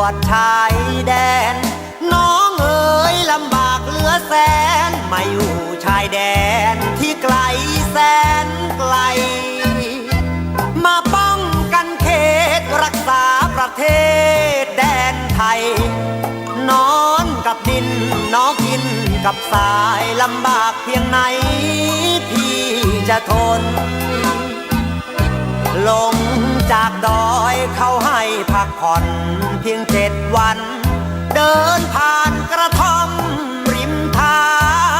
วจชายแดน น้องเอ๋ยลำบากเหลือแสน มาอยู่ชายแดนที่ไกลแสนไกล มาป้องกันเขตรักษาประเทศแดนไทย นอนกับดินน้องกินกับสายลำบากเพียงไหน พี่จะทน ลงจากดอยเขาห้ พักผ่อนเพียงเจ็ดวัน เดินผ่านกระท่อม ริมทา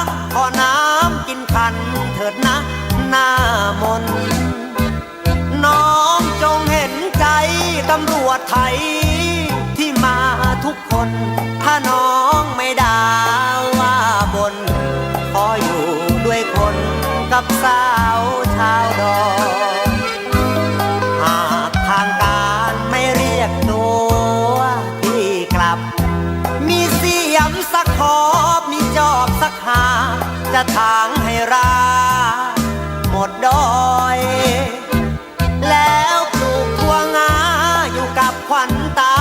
งขอน้ำกินคันเถิดนะหน้ามน น้องจงเห็นใจตำรวจไทย ที่มาทุกคน ถ้าน้องไม่ด่าว่าบน ขออยู่ด้วยคนกับสาวชาวดอย ยมสักขอบมีจอบสักหา จะทางให้รา หมดดอย แล้วปลูกทั่วงาอยู่กับขวัญตา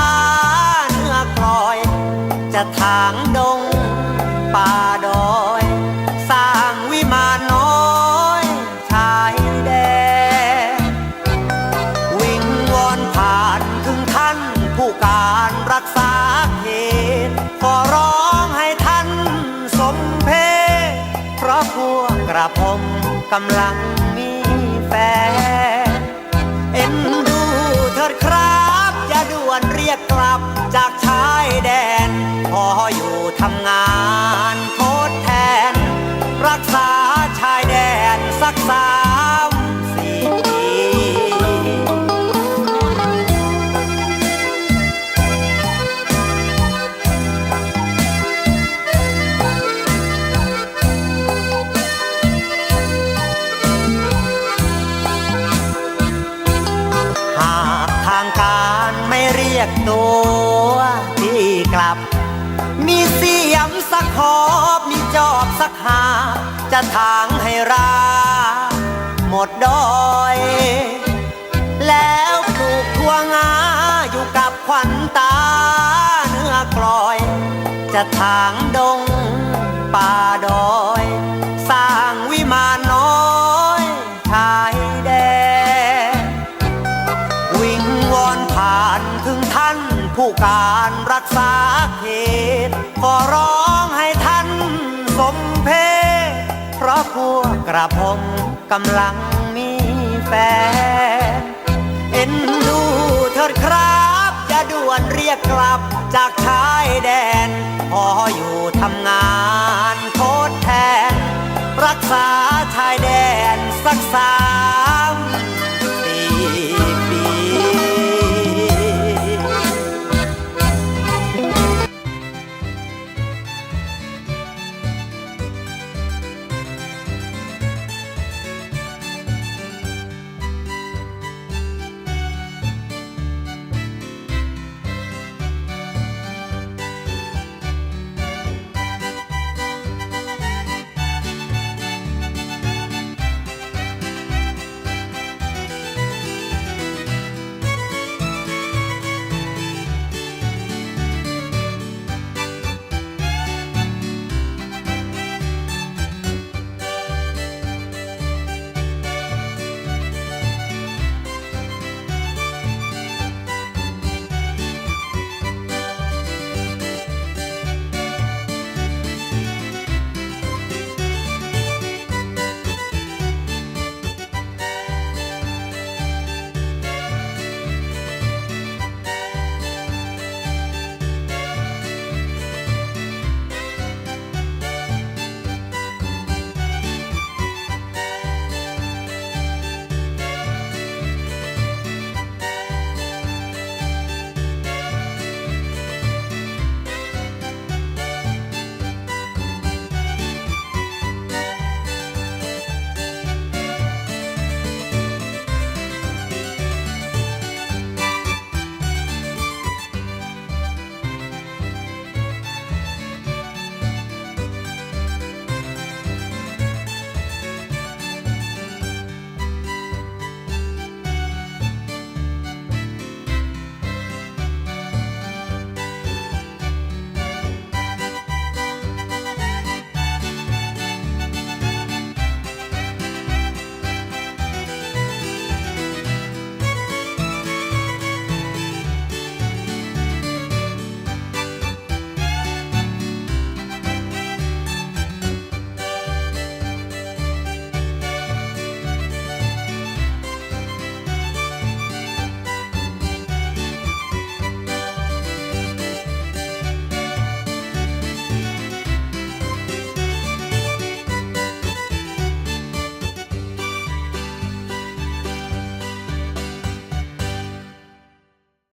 เนื้อกลอย จะทางดงป่า มกำลังมีแฟน เอ็นดูเถิดครับ อย่าด่วนเรียกกลับจากชายแดน พออยู่ทำงาน เรียกตัวที่กลับ มีเสียมสักขอบมีจอบสักหา จะทางให้รา หมดดอย แล้วปลูกทั่วงาอยู่กับขวัญตาเนื้อกลอย จะทางดงป่าดอย ระผมกำลังมีแฟน เอ็นดูเถิดครับอย่าด่วนเรียกกลับจากชายแดน พออยู่ทำงานทดแทน รักษาชายแดนสักสาม